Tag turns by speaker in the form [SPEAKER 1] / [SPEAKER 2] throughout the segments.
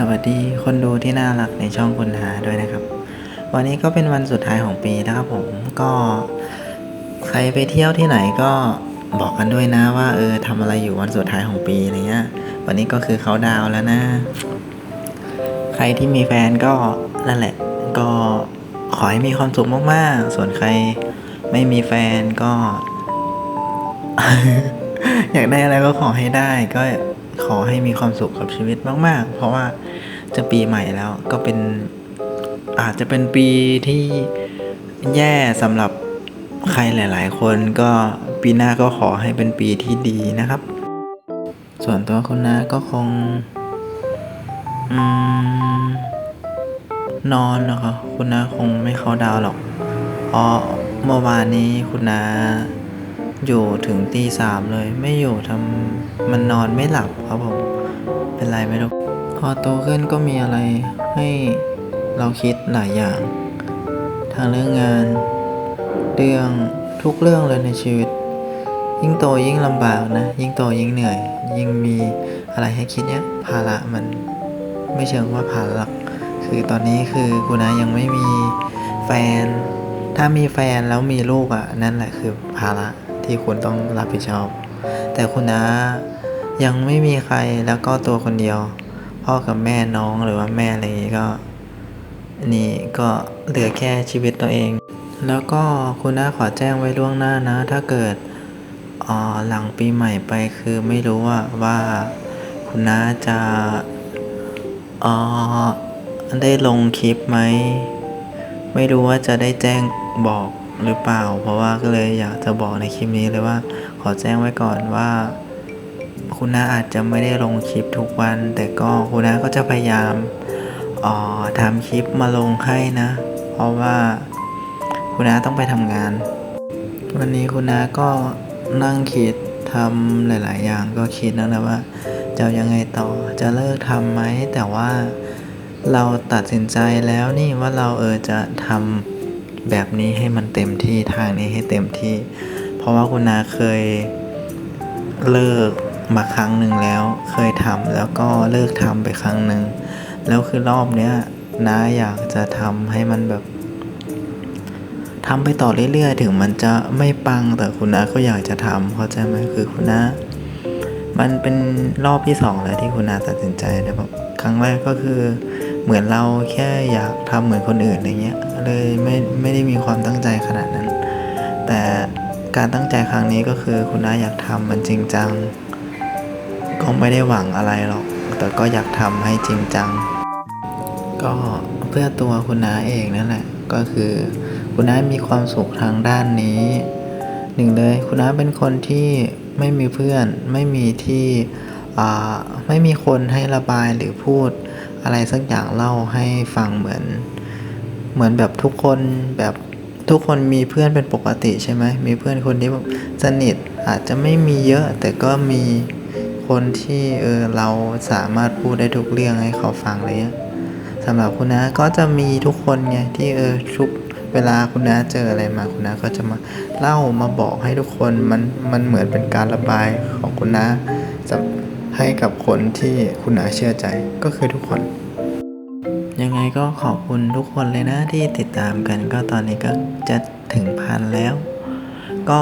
[SPEAKER 1] สวัสดีคนดูที่น่ารักในช่องคุณหาด้วยนะครับ วันนี้ก็เป็นวันสุดท้ายของปีนะครับผมก็ใครไปเที่ยวที่ไหนก็บอกกันด้วยนะว่า เออทำอะไรอยู่วันสุดท้ายของปีอะไรเงี้ย วันนี้ก็คือเขาดาวแล้วนะ ใครที่มีแฟนก็นั่นแหละ ก็ขอให้มีความสุขมากๆ ส่วนใครไม่มีแฟนก็ อยากได้อะไรก็ขอให้ได้ก็ ขอให้มีความสุขกับชีวิตมาก ๆ เพราะว่าจะปีใหม่แล้วก็เป็นอาจจะเป็นปีที่แย่สำหรับใครหลาย ๆ คนก็ปีหน้าก็ขอให้เป็นปีที่ดีนะครับ ส่วนตัวคุณนาก็คงอนอนนะคะคุณนาคงไม่เข้าดาวหรอกเพราะเมื่อวานนี้คุณนา อยู่ถึงตีสามเลย ไม่อยู่ทำมันนอนไม่หลับครับผม เป็นไรไม่รู้ พอโตขึ้นก็มีอะไรให้เราคิดหลายอย่าง ทางเรื่องงาน เรื่องทุกเรื่องเลยในชีวิต ยิ่งโตยิ่งลำบากนะ ยิ่งโตยิ่งเหนื่อย ยิ่งมีอะไรให้คิดเนี้ยภาระมันไม่เชิงว่าภาระหรอกคือตอนนี้คือคุณนายังไม่มีแฟน ถ้ามีแฟนแล้วมีลูกอะ่ะ นั่นแหละคือภาระ ที่คุณต้องรับผิดชอบ แต่คุณนายังไม่มีใครแล้วก็ตัวคนเดียว พ่อกับแม่น้องหรือว่าแม่อะไรอย่างงี้ก็ นี่ก็เหลือแค่ชีวิตตัวเอง แล้วก็คุณน้าขอแจ้งไว้ล่วงหน้านะ ถ้าเกิดอ่อหลังปีใหม่ไปคือไม่รู้ว่าว่าคุณน้าจะอ่อได้ลงคลิปไหม ไม่รู้ว่าจะได้แจ้งบอก หรือเปล่า เพราะว่าก็เลยอยากจะบอกในคลิปนี้เลยว่า ขอแจ้งไว้ก่อนว่า คุณน้าอาจจะไม่ได้ลงคลิปทุกวัน แต่ก็คุณน้าก็จะพยายามออทำคลิปมาลงให้นะ เพราะว่าคุณน้าต้องไปทำงาน วันนี้คุณน้าก็นั่งคิดทำหลาย ๆ อย่างก็คิดนะนะว่าจะยังไงต่อจะเลิกทำไหมแต่ว่าเราตัดสินใจแล้วนี่ว่าเราเออจะทำ แบบนี้ให้มันเต็มที่ทางนี้ให้เต็มที่ เพราะว่าคุณนาเคยเลิกมาครั้งหนึ่งแล้ว เคยทำแล้วก็เลิกทำไปครั้งหนึ่งแล้วคือรอบเนี้ยนาอยากจะทำให้มันแบบทำไปต่อเรื่อยๆ ถึงมันจะไม่ปังแต่คุณนาก็อยากจะทำเข้าใจไหมคือคุณนามันเป็นรอบที่สองแล้วที่คุณนาตัดสินใจนะแบบครั้งแรกก็คือ เหมือนเราแค่อยากทำเหมือนคนอื่นอะไรเงี้ยเลยไม่ไม่ได้มีความตั้งใจขนาดนั้น แต่การตั้งใจครั้งนี้ก็คือคุณน้าอยากทำมันจริงจัง ก็ไม่ได้หวังอะไรหรอก แต่ก็อยากทำให้จริงจัง ก็เพื่อตัวคุณน้าเองนั่นแหละก็คือคุณน้ามีความสุขทางด้านนี้หนึ่งเลยคุณน้าเป็นคนที่ไม่มีเพื่อน ไม่มีที่อ่าไม่มีคนให้ระบายหรือพูด อะไรสักอย่างเล่าให้ฟังเหมือน เหมือนแบบทุกคนแบบทุกคนมีเพื่อนเป็นปกติใช่ไหมมีเพื่อนคนที่แบบสนิทอาจจะไม่มีเยอะ แต่ก็มีคนที่เออเราสามารถพูดได้ทุกเรื่องให้เขาฟังอะไรเงี้ยสำหรับคุณน้าก็จะมีทุกคนไงที่เออทุกเวลาคุณน้าเจออะไรมาคุณน้าก็จะมาเล่ามาบอกให้ทุกคนมันมันเหมือนเป็นการระบายของคุณนะ ให้กับคนที่คุณน้าเชื่อใจก็คือทุกคน ยังไงก็ขอบคุณทุกคนเลยนะที่ติดตามกันก็ตอนนี้ก็จะถึงพันแล้ว ก็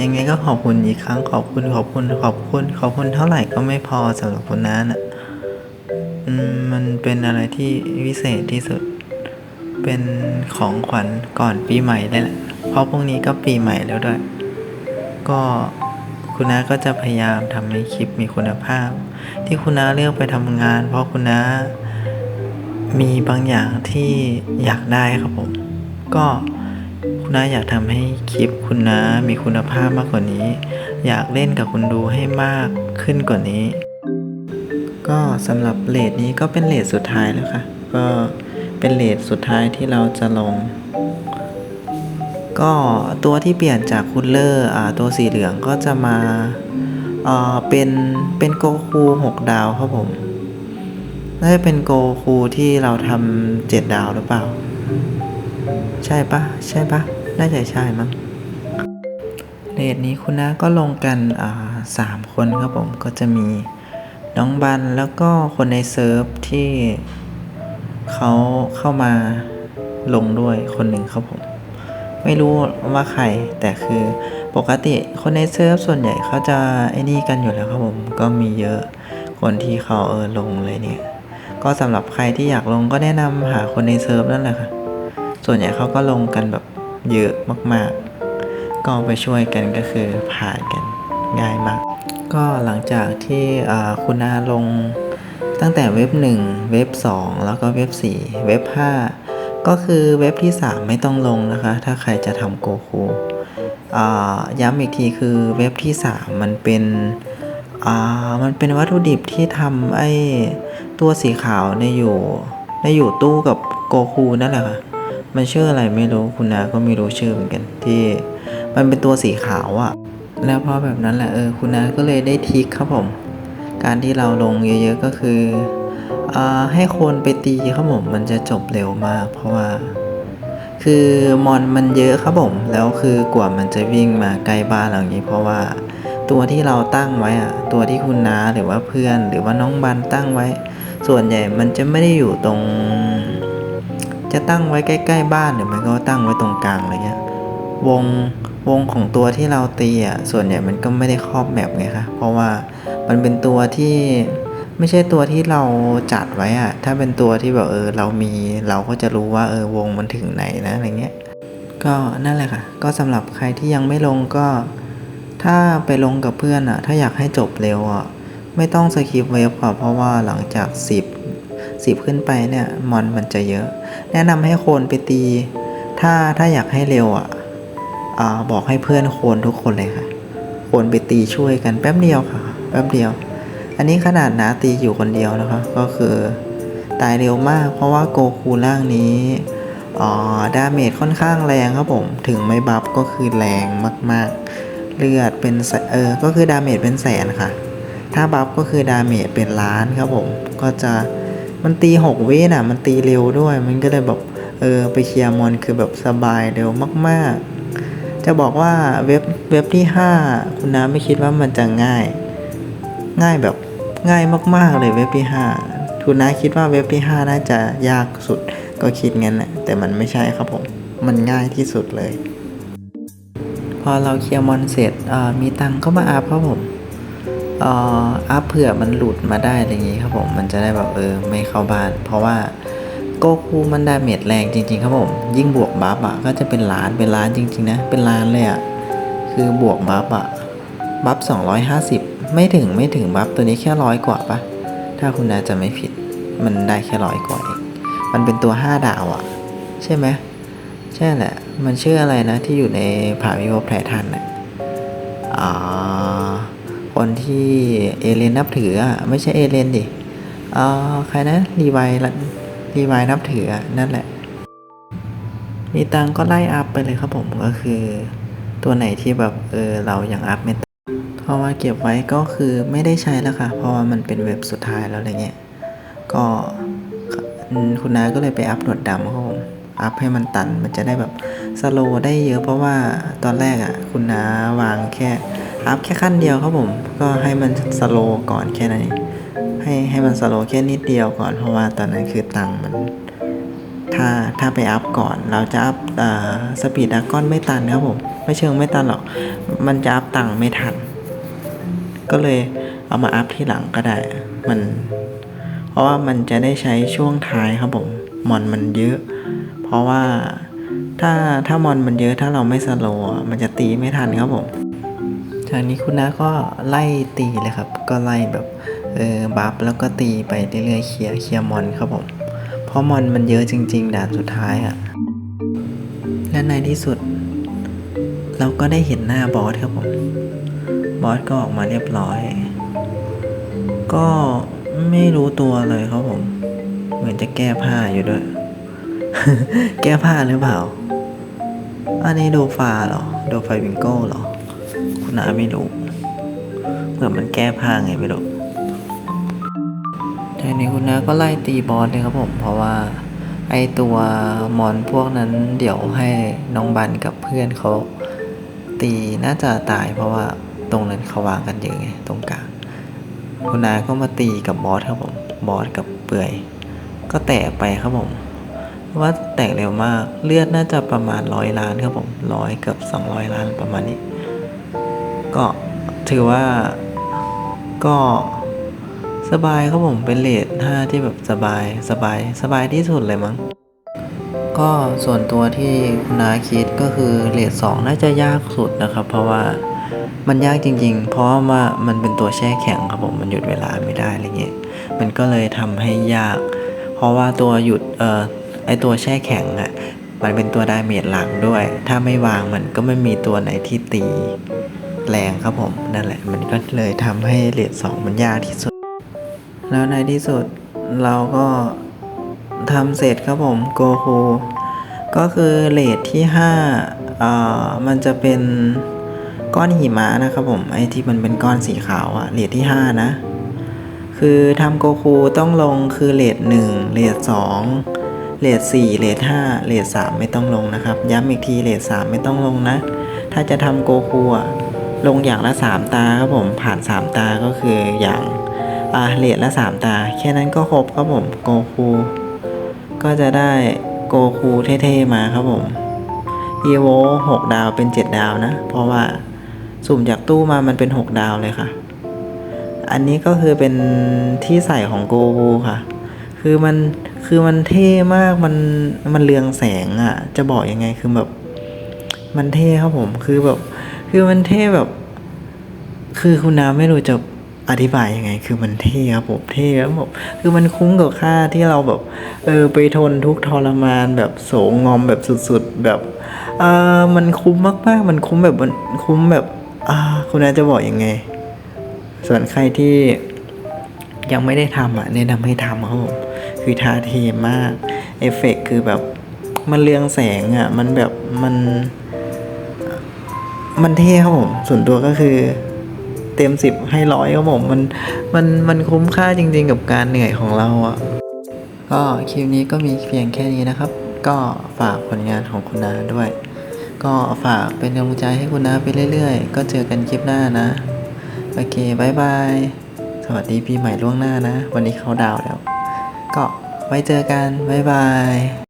[SPEAKER 1] ยังไงก็ขอบคุณอีกครั้งขอบคุณขอบคุณขอบคุณขอบคุณเท่าไหร่ก็ไม่พอสำหรับคุณน้าน่ะมมันเป็นอะไรที่วิเศษที่สุด เป็นของขวัญก่อนปีใหม่ได้แหละเพราะพรุ่งนี้ก็ปีใหม่แล้วด้วย ก็ คุณน้าก็จะพยายามทำให้คลิปมีคุณภาพ ที่คุณน้าเลือกไปทำงาน เพราะคุณน้ามีบางอย่างที่อยากได้ครับผม ก็คุณน้าอยากทำให้คลิปคุณน้ามีคุณภาพมากกว่านี้ อยากเล่นกับคุณดูให้มากขึ้นกว่านี้ ก็สำหรับเลทนี้ก็เป็นเลทสุดท้ายแล้วค่ะ ก็เป็นเลทสุดท้ายที่เราจะลง ก็ตัวที่เปลี่ยนจากคูลเลอร์ตัวสีเหลืองก็จะมาเป็นเป็นโกคูหกดาวครับผมน่าจะเป็นโกคูที่เราทำเจ็ดดาวหรือเปล่า ใช่ปะใช่ปะน่าจะใช่มั้งเรทนี้คุณน้าก็ลงกันสามคนครับผมก็จะมีน้องบันแล้วก็คนในเซิร์ฟที่เขาเข้ามาลงด้วยคนหนึ่งครับผม ไม่รู้ว่าใคร แต่คือปกติคนในเซิร์ฟส่วนใหญ่เขาจะไอ้นี่กันอยู่แล้วครับผมก็มีเยอะคนที่เขาเออลงเลยเนี่ย ก็สำหรับใครที่อยากลงก็แนะนำหาคนในเซิร์ฟนั่นแหละค่ะส่วนใหญ่เขาก็ลงกันแบบเยอะมากๆ ก็ไปช่วยกันก็คือผ่านกันง่ายมาก ก็หลังจากที่คุณอาลงตั้งแต่เว็บ 1 เว็บ 2 แล้วก็เว็บ 4 เว็บ 5 ก็คือเว็บที่ 3 ไม่ต้องลงนะคะ ถ้าใครจะทำโกคูย้ำอีกทีคือเว็บที่ 3 มันเป็นมันเป็นวัตถุดิบที่ทำไอ้ตัวสีขาวในอยู่ในอยู่ตู้กับโกคูนั่นแหละค่ะมันชื่ออะไรไม่รู้คุณนาก็ไม่รู้ชื่อเหมือนกันที่มันเป็นตัวสีขาวอะแล้วพอแบบนั้นแหละเออคุณนาก็เลยได้ทิกครับผม การที่เราลงเยอะๆก็คือ ให้คนไปตีครับผมมันจะจบเร็วมาก เพราะว่า คือมอนมันเยอะครับผมแล้วคือกว่ามันจะวิ่งมาใกล้บ้านเราอย่างนี้ เพราะว่าตัวที่เราตั้งไว้อะตัวที่คุณน้าหรือว่าเพื่อน หรือว่าน้องบันตั้งไว้ ส่วนใหญ่มันจะไม่ได้อยู่ตรง จะตั้งไว้ใกล้ ๆ บ้านหรือไม่ก็ตั้งไว้ตรงกลางอะไรเงี้ยวงวงของตัวที่เราตีอะส่วนใหญ่มันก็ไม่ได้ครอบแมปไงคะเพราะว่ามันเป็นตัวที่ ไม่ใช่ตัวที่เราจัดไว้อะถ้าเป็นตัวที่แบบเออเรามีเราก็จะรู้ว่าเออวงมันถึงไหนนะอะไรเงี้ย ก็นั่นแหละค่ะ ก็สำหรับใครที่ยังไม่ลงก็ ถ้าไปลงกับเพื่อนอะถ้าอยากให้จบเร็วอะไม่ต้องสคิปเวฟค่ะเพราะว่าหลังจาก 10 10 ขึ้นไปเนี่ยมอนมันจะเยอะ แนะนำให้โคนไปตี ถ้าถ้าอยากให้เร็วอะอบอกให้เพื่อนโคนทุกคนเลยค่ะ โคนไปตีช่วยกันแป๊บเดียวค่ะ แป๊บเดียว อันนี้ขนาดนาตีอยู่คนเดียวนะคะ ก็คือตายเร็วมาก เพราะว่าโกคูร่างนี้อ๋อดาเมจค่อนข้างแรงครับผม ถึงไม่บัฟก็คือแรงมาก ๆ เลือดเป็นเออ ก็คือดาเมจเป็นแสนค่ะ ถ้าบัฟก็คือดาเมจเป็นล้านครับผม ก็จะมันตีหกวิน่ะ มันตีเร็วด้วย มันก็เลยแบบเออไปเคลียร์มอนคือแบบสบายเร็วมาก ๆ จะบอกว่าเว็บเว็บที่ 5 คุณน้าไม่คิดว่ามันจะง่าย ง่ายแบบ ง่ายมากๆเลยเว็บที่5คุณน้าคิดว่าเว็บที่ 5 น่าจะยากสุดก็คิดงั้นแหละแต่มันไม่ใช่ครับผมมันง่ายที่สุดเลย พอเราเคลียร์มอนเสร็จอ่ามีตังค์ก็มาอัพครับผมอัพเผื่อมันหลุดมาได้อะไรอย่างงี้ครับผมมันจะได้แบบเออไม่เข้าบ้าน เพราะว่าโกคูมันดาเมจแรงจริง ๆ ครับผม ยิ่งบวกบัฟอะก็จะเป็นล้านเป็นล้านจริง ๆ นะ เป็นล้านเลยอะคือบวกบัฟอะบัฟ250 ไม่ถึงไม่ถึงบัฟตัวนี้แค่ร้อยกว่าปะถ้าคุณนาจะไม่ผิด มันได้แค่ร้อยกว่าเอง มันเป็นตัว 5 ดาวอะใช่ไหมใช่แหละ มันชื่ออะไรนะที่อยู่ในผาวิภพไททันอะอ่าคนที่เอเลนนับถืออะไม่ใช่เอเลนดิอ่าใครนะรีไวรีไวนับถือนั่นแหละ มีตังก็ไล่อัพไปเลยครับผมก็คือ ตัวไหนที่แบบเออเรายังอัพไม่ เพราะว่าเก็บไว้ก็คือไม่ได้ใช้แล้วค่ะ เพราะว่ามันเป็นเว็บสุดท้ายแล้วอะไรเงี้ย ก็คุณน้าก็เลยไปอัพหนวดดำครับผมอัพให้มันตัน มันจะได้แบบสโลได้เยอะเพราะว่าตอนแรกอะ คุณน้าวางแค่อัพแค่ขั้นเดียวครับผม ก็ให้มันสโลก่อนแค่นั้นให้ให้มันสโลแค่นิดเดียวก่อนเพราะว่าตอนนั้นคือตังค์มัน ถ้าถ้าไปอัพก่อน เราจะอัพสปีดดากอนไม่ตันครับผม ไม่เชิงไม่ตันหรอก มันจะอัพตังค์ไม่ทัน ก็เลยเอามาอัพที่หลังก็ได้ มัน เพราะว่ามันจะได้ใช้ช่วงท้ายครับผมมอนมันเยอะ เพราะว่าถ้าถ้ามอนมันเยอะถ้าเราไม่สโลว์มันจะตีไม่ทันครับผมจากนี้คุณน้าก็ไล่ตีเลยครับ ก็ไล่แบบเออบัฟแล้วก็ตีไปเรื่อยๆเคลียร์เคลียร์มอนครับผมเพราะมอนมันเยอะจริง ๆด่านสุดท้ายอะ่ะและในที่สุด เราก็ได้เห็นหน้าบอสครับผม อสก็ออกมาเรียบร้อย ก็ไม่รู้ตัวเลยครับผม เหมือนจะแก้ผ้าอยู่ด้วย แก้ผ้าหรือเปล่า อันนี้โดฟาเหรอ โดไฟวิงโก้เหรอ คุณอาไม่รู้เหมือนมันแก้ผ้าไงไม่รู้ทีนี้คุณนาก็ไล่ตีบอสเลยครับผม เพราะว่าไอตัวมอนพวกนั้นเดี๋ยวให้น้องบันกับเพื่อนเขาตีน่าจะตายเพราะว่า ตรงนั้นเขาวางกันเยอะไงตรงกลางคุณนาก็มาตีกับบอสครับผมบอสกับเปื่อย ก็แตกไปครับผมว่าแตกเร็วมากเลือดน่าจะประมาณร้อยล้านครับผมร้อยเกือบสองร้อยล้านประมาณนี้ ก็ถือว่าก็สบายครับผมเป็นเลทห้าที่แบบสบายสบายสบายที่สุดเลยมั้งก็ส่วนตัวที่คุณนาคิดก็คือเลทสองน่าจะยากสุดนะครับ เพราะว่า มันยากจริง ๆ เพราะว่ามันเป็นตัวแช่แข็งครับผมมันหยุดเวลาไม่ได้อะไรเงี้ยมันก็เลยทำให้ยาก เพราะว่าตัวหยุดเอ่อไอตัวแช่แข็งอะ่ะมันเป็นตัวดาเมจหลักด้วย ถ้าไม่วางมันก็ไม่มีตัวไหนที่ตีแรงครับผมนั่นแหละ มันก็เลยทำให้เลทสองมันยากที่สุด แล้วในที่สุดเราก็ทำเสร็จครับผมโกคูก็คือเลทที่5อ่ามันจะเป็น ก้อนหิมะนะครับผมไอที่มันเป็นก้อนสีขาวอะเลทที่ 5 นะ คือทำโกคูต้องลงคือเลท1เลท2เลท4เลท5เลท3ไม่ต้องลงนะครับ ย้ำอีกทีเลท3ไม่ต้องลงนะ ถ้าจะทำโกคูอะลงอย่างละ 3 ตาครับผมผ่าน 3 ตาก็คืออย่างอ่าเลทละ 3 ตา แค่นั้นก็ครบครับผมโกคูก็จะได้โกคูเท่ๆมาครับผมอีโว6ดาวเป็น 7 ดาวนะ เพราะว่า สุ่มจากตู้มามันเป็น 6 ดาวเลยค่ะ อันนี้ก็คือเป็นที่ใส่ของโกคูค่ะ คือมันคือมันเท่มากมันมันเรืองแสงอะ่ะ จะบอกยังไงคือแบบ มันเท่ครับผม คือแบบ คือมันเท่แบบ คือคุณน้ำไม่รู้จะอธิบายยังไง คือมันเท่ครับผมเท่ครับผมคือมันคุ้มกับค่าที่เราแบบ เออไปทนทุกข์ทรมานแบบโสงอมแบบสุดๆแบบ เออมันคุ้มมากๆ มันคุ้มแบบมันคุ้มแบบ คุณน้าจะบอกยังไง ส่วนใครที่ยังไม่ได้ทำอะแนะนำให้ทำครับผมคือทาเทมาก เอฟเฟกคือแบบมันเรืองแสงอะ มันแบบมัน มันเท่ครับผม ส่วนตัวก็คือเต็มสิบให้ร้อยครับผม มันมันมันคุ้มค่าจริงๆกับการเหนื่อยของเราอะ ก็คลิปนี้ก็มีเพียงแค่นี้นะครับ ก็ฝากผลงานของคุณนาด้วย ก็ฝากเป็นกำลังใจให้คุณนาไปเรื่อยๆ ก็เจอกันคลิปหน้านะ โอเคบายบาย สวัสดีปีใหม่ล่วงหน้านะ วันนี้เขาดาวแล้ว ก็ไว้เจอกันบายบาย